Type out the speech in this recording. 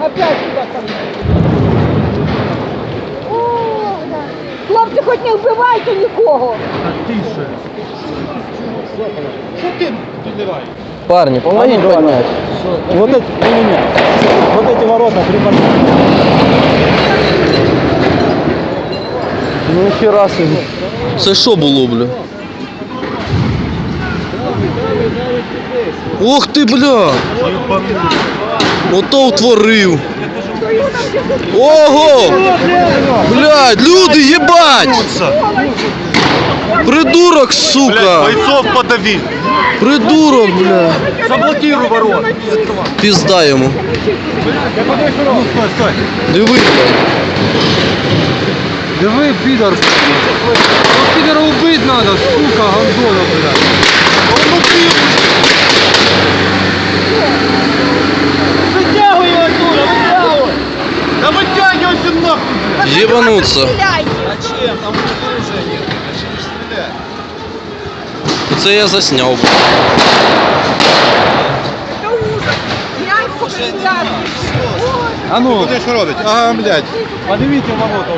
Опять сюда там. О, да. Хлопці, хоч не вбивайте нікого. А ти ще. Що ти підливаєш? Парни, помоги поднять. Вот это, вот эти ворота приподнять. Ну хера себе. Це що було, бля? Ох ти, бля! Ото утворив. Ого! Блядь, люди, єбать! Придурок, сука! Бойцов подави. Придурок, бля! Заблокируй ворот. Пізда йому. Диви, блядь. Диви, підор. Ну, убить надо, сука, гандона, нахуй. Єбануться. Зачем? Там оружия нет. Зачем стрелять? Це я засняв. Це ужас. Глянь, сколько ребят. А ну, Куди ж робить? Ага, блядь. подивіться ворота.